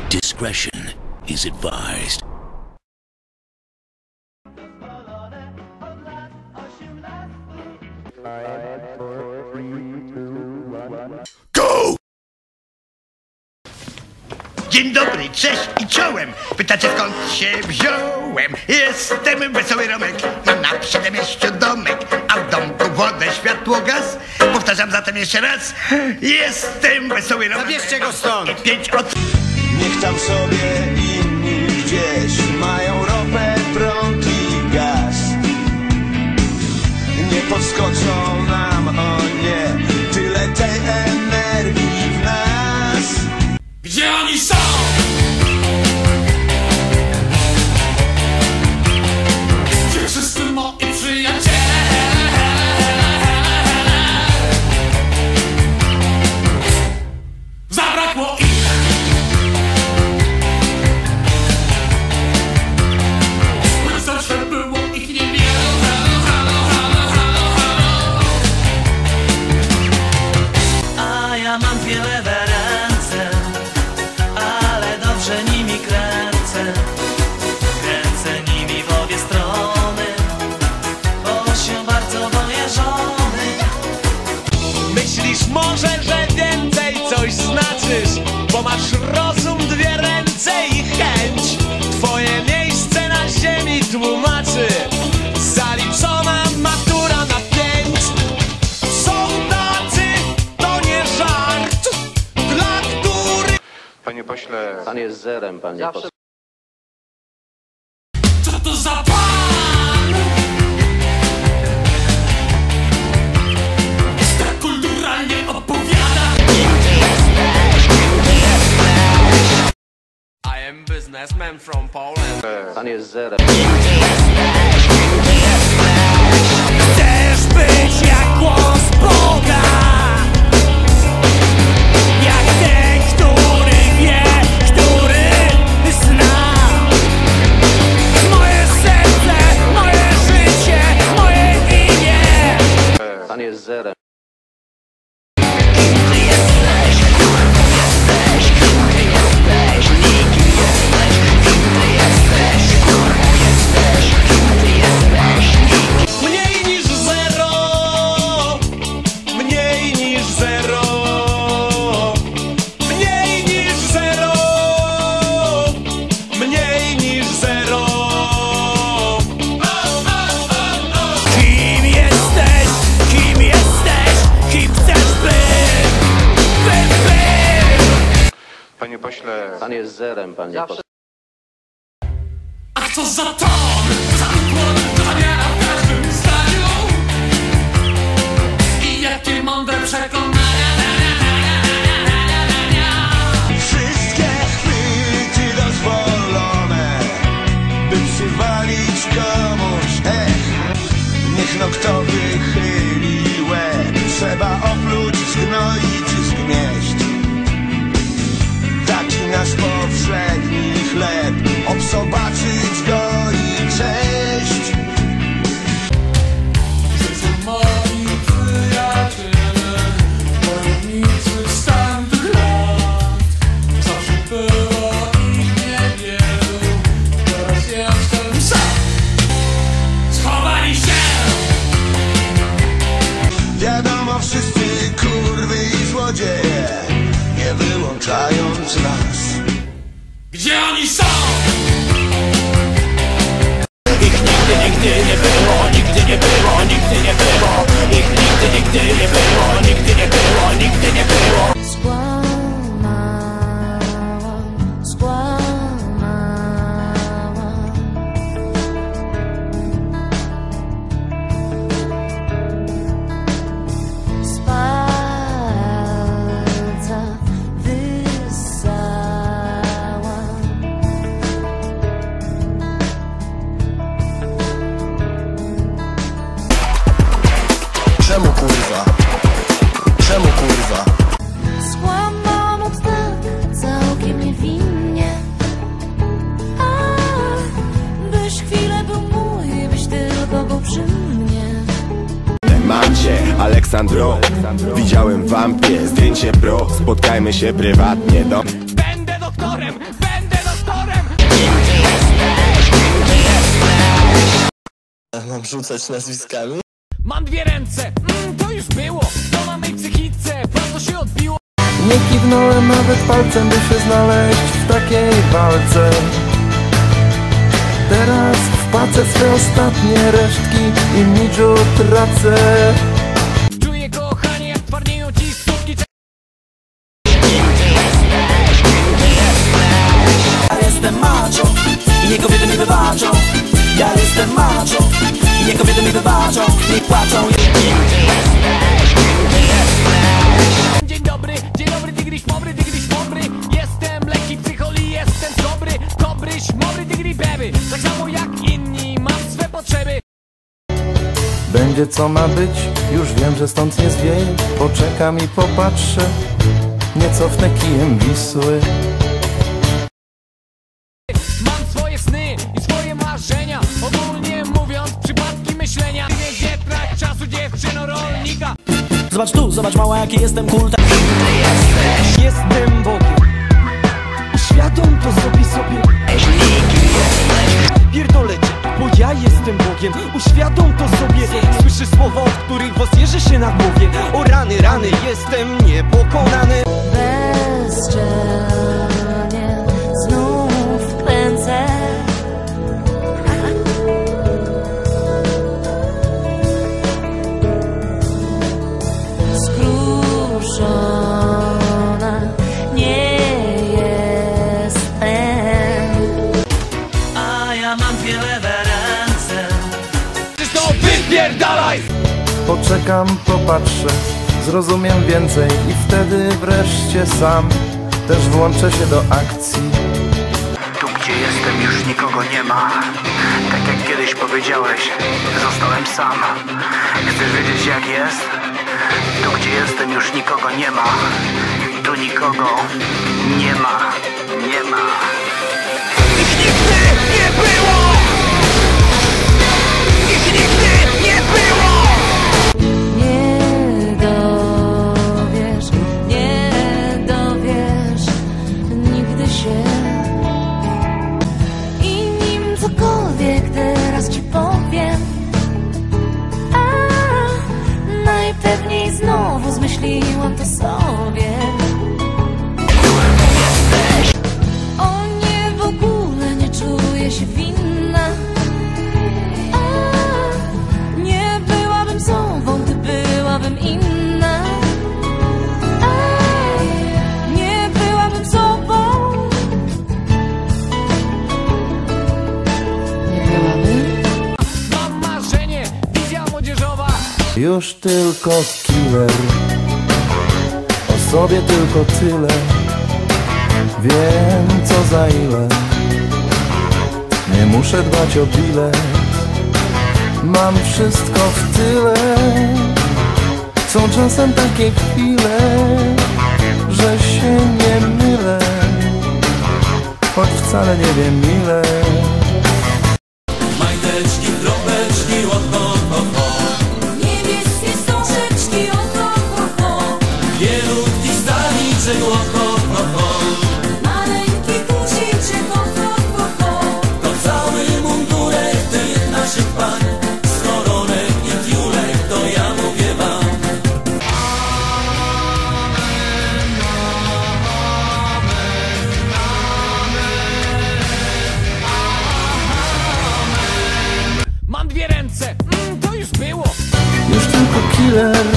But discretion is advised. Go! Dzień dobry, cześć i czołem! Pytacie skąd się wziąłem? Jestem wesoły Romek, mam na przedemieściu domek, a w domku wodę, światło, gaz. Powtarzam zatem jeszcze raz, jestem wesoły Romek. Zabierzcie go stąd! I pięć od... Niech tam sobie inni gdzieś mają ropę, prąd i gaz. Nie podskoczą nam, o nie, tyle tej energii Pan jest zerem, panie Zawsze... poseł. Co to za pan? Ekstrakulturalnie opowiada. I am businessman from Poland. Pan jest zerem. Pan jest zerem, pan nie Zawsze... A kto za to? Za to. Aleksandro Widziałem wampie, zdjęcie pro Spotkajmy się prywatnie, do... Będę doktorem, będę doktorem. Kim ty jesteś, kim ty jesteś A mam rzucać nazwiskami? Mam dwie ręce, mm, to już było. To na psychice, bardzo się odbiło. Nie kiwnąłem nawet palcem, by się znaleźć w takiej walce. Teraz w pace swe ostatnie resztki i imidżu tracę. Nie płaczą Dzień dobry, dzień dobry, tygryś mobry, tygryś mobry Jestem lekki psycholi, jestem dobry Dobry, śmobry, tygry beby Tak samo jak inni, mam swe potrzeby. Będzie co ma być, już wiem, że stąd nie zwieje Poczekam i popatrzę, nie cofnę kijem Wisły rolnika Zobacz tu, zobacz mała jaki jestem cool Jestem Bogiem. Świadom to zrobi sobie Pierdolecie, bo ja jestem Bogiem. Uświadom to sobie. Słyszysz słowa, od których włos jeży się na głowie. O rany, rany, jestem niepokonany wypierdalaj! Poczekam, popatrzę, zrozumiem więcej I wtedy wreszcie sam też włączę się do akcji. Tu gdzie jestem już nikogo nie ma. Tak jak kiedyś powiedziałeś Zostałem sam. Chcesz wiedzieć jak jest? Tu gdzie jestem już nikogo nie ma. Tu nikogo nie ma. Nie ma. Ich nie Już tylko killer. O sobie tylko tyle. Wiem co za ile. Nie muszę dbać o bilet. Mam wszystko w tyle. Są czasem takie chwile Że się nie mylę. Choć wcale nie wiem ile staniczek, o ho, ho, ho Maleńki guziczek, o ho, ho, ho. To cały mundurek tych naszych pań Z koronek i tiulek, to ja mówię wam. Mam dwie ręce, mm, to już było. Już tylko killer